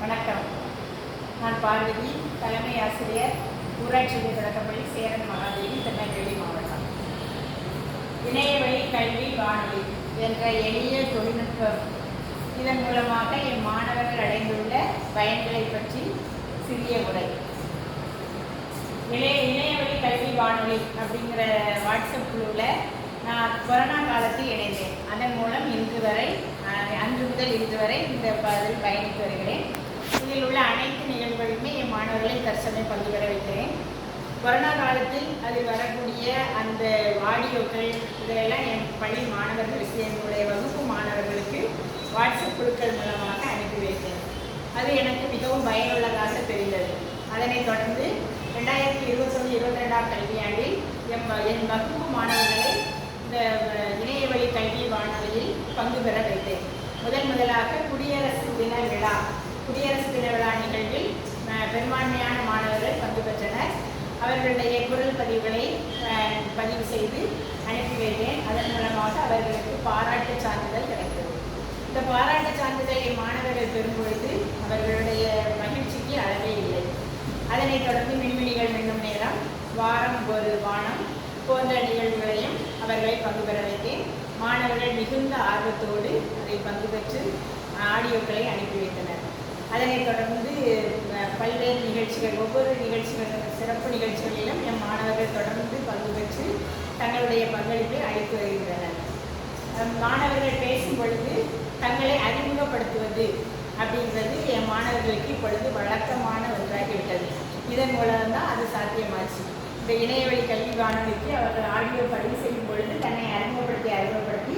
வணக்கம். நான் பார்வதி தலைமை ஆசிரியர் ஊராட்சி தொடக்கப்பள்ளி சேரன் மகாதேவி திருநெல்வேலி மாவட்டம். இணையவழி கல்வி வானொலி என்ற எளிய தொழில்நுட்பம். இதன் மூலமாக என் மாணவர்கள் அடைந்துள்ள பயன்களை பற்றி சிறிய உரை. இணைய இணையவழி கல்வி வானொலி அப்படிங்கிற வாட்ஸ்அப் குழுவில் நான் கொரோனா காலத்தில் இணைந்தேன். அதன் மூலம் இன்று வரை அஹ், அன்று முதல் இன்று வரை இந்த பதில் பயணித்து வருகிறேன். இதில் உள்ள அனைத்து நிகழ்வுகளுமே என் மாணவர்களை தற்சமயம் பங்கு பெற வைக்கிறேன். கொரோனா காலத்தில் அதில் வரக்கூடிய அந்த ஆடியோக்கள் இதெல்லாம் என் பள்ளி மாணவர்களுக்கு என்னுடைய வகுப்பு மாணவர்களுக்கு வாட்ஸ்அப் குழுக்கள் மூலமாக அனுப்பி வைத்தேன் அது எனக்கு மிகவும் பயனுள்ளதாக தெரிந்தது அதனைத் தொடர்ந்து ரெண்டாயிரத்தி இருபத்தொன்று இருபத்தி ரெண்டாம் கல்வியாண்டில் எம் என் வகுப்பு மாணவர்களை இந்த இணையவழி வழி கல்வி வானொலியில் பங்கு பெற வைத்தேன். முதன் முதலாக குடியரசு தின விழா குடியரசு தின விழா நிகழ்வில் பெரும்பான்மையான மாணவர்கள் பங்கு பெற்றனர். அவர்களுடைய குரல் பதிவுகளை பதிவு செய்து அனுப்பி வைத்தேன். அதன் மூலமாக அவர்களுக்கு பாராட்டு சான்றிதழ் கிடைத்தது. இந்த பாராட்டு சான்றிதழை மாணவர்கள் பெறும் பொழுது அவர்களுடைய மகிழ்ச்சிக்கு அளவே இல்லை. அதனைத் தொடர்ந்து மின்மினிகள் மின்னும் நேரம் வாரம் ஒரு வானம் போன்ற நிகழ்வுகளையும் அவர்களை பங்கு பெற வைத்தேன். மாணவர்கள் மிகுந்த ஆர்வத்தோடு அதை பங்கு பெற்று ஆடியோக்களை அனுப்பி வைத்தனர். அதனைத் தொடர்ந்து பல்வேறு நிகழ்ச்சிகள் ஒவ்வொரு நிகழ்ச்சிகள் சிறப்பு நிகழ்ச்சிகளிலும் என் மாணவர்கள் தொடர்ந்து பங்கு பெற்று தங்களுடைய பங்களிப்பை அளித்து வருகின்றனர். மாணவர்கள் பேசும் பொழுது தங்களை அறிமுகப்படுத்துவது அப்படிங்கிறது என் மாணவர்களுக்கு இப்பொழுது வழக்கமான ஒன்றாகிவிட்டது இதன் மூலம் தான் அது சாத்தியமாச்சு. இந்த இணையவழி கல்வி வானொலிக்கு அவர்கள் ஆடியோ பதிவு செய்யும் பொழுது தன்னை அறிமுகப்படுத்தி அறிமுகப்படுத்தி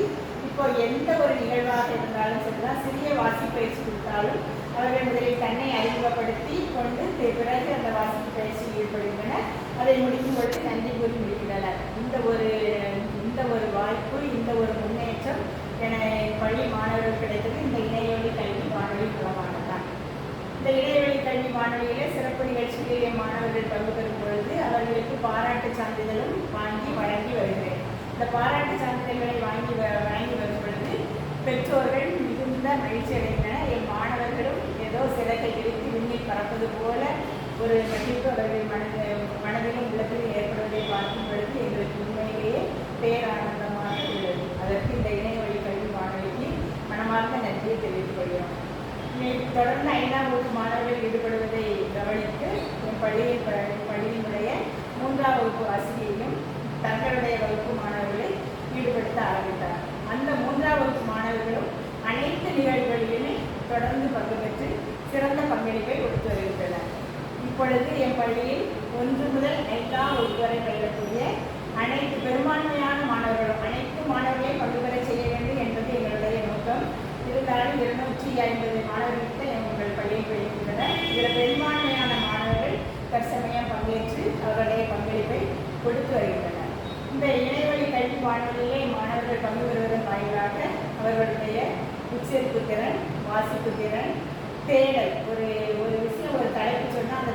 இப்போ எந்த ஒரு நிகழ்வாக இருந்தாலும் சரிதான் சிறிய வாசிப்பு பயிற்சி கொடுத்தாலும் அவர்கள் முதலில் தன்னை அறிமுகப்படுத்தி கொண்டு பிறகு அந்த வாசிப்பு பயிற்சியில் ஈடுபடுகின்றனர் அதை முடிக்கும் பொழுது நன்றி கூறி முடிக்கின்றனர் இந்த ஒரு இந்த ஒரு வாய்ப்பு இந்த ஒரு முன்னேற்றம் என பள்ளி மாணவர்கள் கிடைத்தது. இந்த இணையவழி கல்வி வானொலி மூலமானதான் இந்த இணையவழி கல்வி வானொலியிலே சிறப்பு நிகழ்ச்சிகளிலே மாணவர்கள் பங்கு பெறும் பொழுது அவர்களுக்கு பாராட்டு சான்றிதழும் வாங்கி வழங்கி வருகிறேன். இந்த பாராட்டு சான்றிதழ்களை வாங்கி வ- வழங்கி பெற்றோர்கள் மிகுந்த மகிழ்ச்சி அடைந்தனர். என் மாணவர்களும் ஏதோ சிறகை விரித்து விண்ணில் பறப்பது போல ஒரு மகிழ்ச்சி அவர்கள் மனது மனதிலும் உள்ளத்திலும் ஏற்படுவதை பார்க்கும் பொழுது எங்களுக்கு உண்மையிலேயே பேரானந்தமாக உள்ளது அதற்கு இந்த இணையவழி கல்வி மாணவிக்கு மனமார்ந்த நன்றியை தெரிவித்துக் கொள்கிறோம். தொடர்ந்து ஐந்தாம் வகுப்பு மாணவர்கள் ஈடுபடுவதை கவனித்து என் பள்ளியில் ப- பள்ளியினுடைய மூன்றாம் வகுப்பு ஆசிரியையும் தங்களுடைய வகுப்பு மாணவர்களை ஈடுபடுத்த ஆரம்பித்தார். அந்த மூன்றாம் வகுப்பு மாணவர்களும் அனைத்து நிகழ்வுகளிலுமே தொடர்ந்து பங்கு பெற்று சிறந்த பங்களிப்பை கொடுத்து வருகின்றனர் இப்பொழுது என் பள்ளியில் ஒன்று முதல் ஐந்தாம் வகுப்பு வரை பயிலக்கூடிய அனைத்து பெரும்பான்மையான மாணவர்களும் அனைத்து மாணவர்களையும் பங்கு பெற செய்ய வேண்டும் என்பது எங்களுடைய நோக்கம். இருந்தாலும் இருநூற்றி ஐம்பது மாணவர்களுக்கு எங்கள் பள்ளியில் பயில்கின்றனர் இதில் பெரும்பான்மையான மாணவர்கள் தற்சமயம் பங்கேற்று அவர்களுடைய பங்களிப்பை கொடுத்து வருகின்றனர். இந்த இணையவழி கல்வி வானொலியிலே மாணவர்கள் பங்கு பெறுவதன் வாயிலாக அவர்களுடைய உச்சரிப்பு திறன் வாசிப்பு திறன் தேடல் ஒரு ஒரு விஷயம் ஒரு தலைப்பு சொன்னால்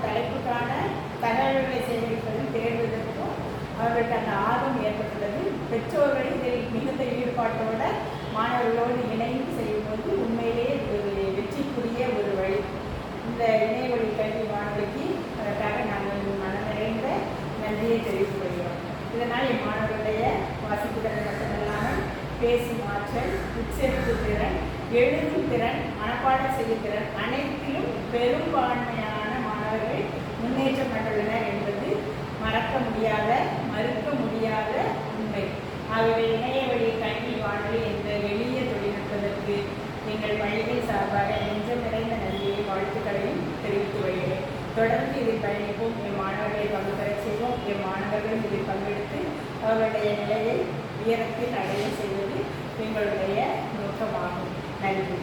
அவர்களுக்கான தகவல்களை சேகரிப்பதும் தேடுவதற்கும் அவர்களுக்கு அந்த ஆர்வம் ஏற்பட்டுள்ளது. பெற்றோர்கள் இதில் மிகுந்த ஈடுபாட்டோட மாணவர்களோடு இணைந்து செய்யும்போது உண்மையிலேயே ஒரு வெற்றிக்குரிய ஒரு வழி. இந்த இணையவழி கல்வி மாணவர்களுக்கு அதற்காக நாங்கள் மனம் நிறைந்த நன்றியை தெரிவித்துக் இதனால் என் மாணவர்களுடைய வாசிப்பு திறன் மட்டுமல்லாமல் பேசும் ஆற்றல் உச்சரிப்பு திறன் எழுதும் திறன் மனப்பாடம் செய்யும் திறன் அனைத்திலும் பெரும்பான்மையான மாணவர்கள் முன்னேற்றம் கண்டுள்ளனர் என்பது மறக்க முடியாத மறுக்க முடியாத உண்மை. ஆகவே இணைய வழி கல்வி வானொலி என்ற எளிய தொழில்நுட்பத்திற்கு எங்கள் பள்ளிகள் சார்பாக நெஞ்சம் நிறைந்த நன்றியை வாழ்த்துக்களையும் தெரிவித்து வருகிறேன். தொடர்ந்து இதில் பயணிப்போம். என் மாணவர்களை பங்குபெறச் செய்வோம். என் மாணவர்களும் இதில் பங்கெடுத்து அவர்களுடைய நிலையை உயரத்தில் அடைய செய்வது எங்களுடைய நோக்கமாகும். நன்றி.